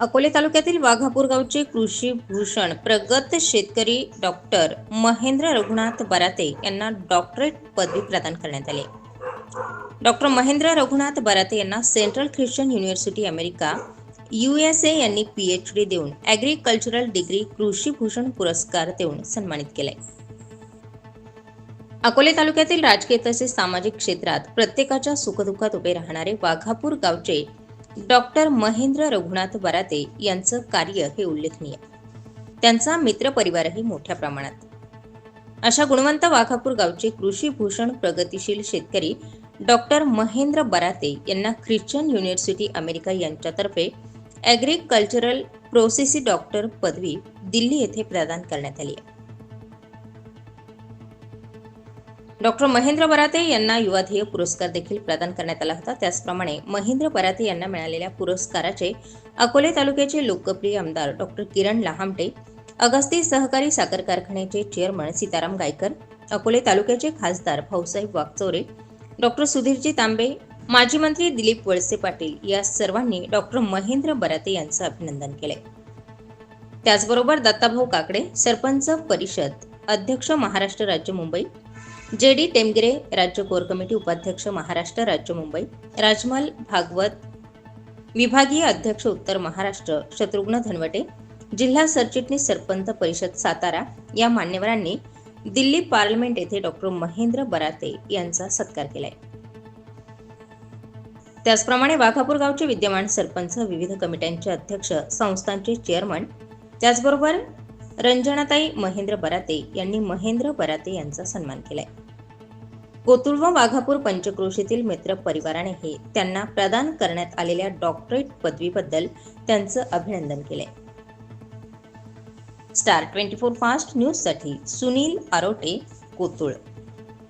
अकोले तालुक्यातील वाघापूर गावचे कृषी भूषण प्रगत शेतकरी डॉक्टर महेंद्र रघुनाथ बराते यांना डॉक्टरेट पदवी प्रदान करण्यात आली. डॉक्टर महेंद्र रघुनाथ बराते यांना central Christian university America U S A यांनी पी एच डी देऊन ॲग्रिकल्चरल डिग्री कृषी भूषण पुरस्कार देऊन सन्मानित केले अकोले तालुक्यातील राजकीय तसेच सामाजिक क्षेत्रात प्रत्येकाच्या सुखदुःखात उभे राहणारे वाघापूर गावचे डॉक्टर महेंद्र रघुनाथ बराते यांचं कार्य हे उल्लेखनीय. त्यांचा मित्रपरिवारही मोठ्या प्रमाणात. अशा गुणवंत वाघापूर गावचे कृषी भूषण प्रगतिशील शेतकरी डॉक्टर महेंद्र बराते यांना ख्रिश्चन युनिव्हर्सिटी अमेरिका यांच्यातर्फे ॲग्रिकल्चरल प्रोसेसी डॉक्टर पदवी दिल्ली येथे प्रदान करण्यात आली आहे. डॉक्टर महेंद्र बराते यांना युवाध्येय पुरस्कार देखील प्रदान करण्यात आला होता. त्याचप्रमाणे महेंद्र बराते यांना मिळालेल्या पुरस्काराचे अकोले तालुक्याचे लोकप्रिय आमदार डॉक्टर किरण लहामटे अगस्ती सहकारी साखर कारखान्याचे चेअरमन सीताराम गायकर अकोले तालुक्याचे खासदार भाऊसाहेब वागचौरे डॉक्टर सुधीरजी तांबे माजी मंत्री दिलीप वळसे पाटील या सर्वांनी डॉक्टर महेंद्र बराते यांचं अभिनंदन केले त्याचबरोबर दत्ताभाऊ काकडे सरपंच परिषद अध्यक्ष महाराष्ट्र राज्य मुंबई जे डी टेमगिरे राज्य कोर कमिटी उपाध्यक्ष महाराष्ट्र राज्य मुंबई राजमल भागवत विभागीय अध्यक्ष उत्तर महाराष्ट्र शत्रुघ्न धनवटे जिल्हा सरचिटणीस सरपंच परिषद सातारा या मान्यवरांनी दिल्ली पार्लमेंट येथे डॉक्टर महेंद्र बराते यांचा सत्कार केलाय. त्याचप्रमाणे वाघापूर गावचे विद्यमान सरपंच विविध कमिट्यांचे अध्यक्ष संस्थांचे चेअरमन त्याचबरोबर रंजनाताई महेंद्र बराते यांनी महेंद्र बराते यांचा सन्मान केलाय. कोतुळ व वाघापूर पंचक्रोशीतील मित्र परिवाराने हे त्यांना प्रदान करण्यात आलेल्या डॉक्टरेट पदवीबद्दल त्यांचं अभिनंदन केलंय. स्टार ट्वेंटी फोर फास्ट न्यूजसाठी सुनील आरोटे कोतुळ.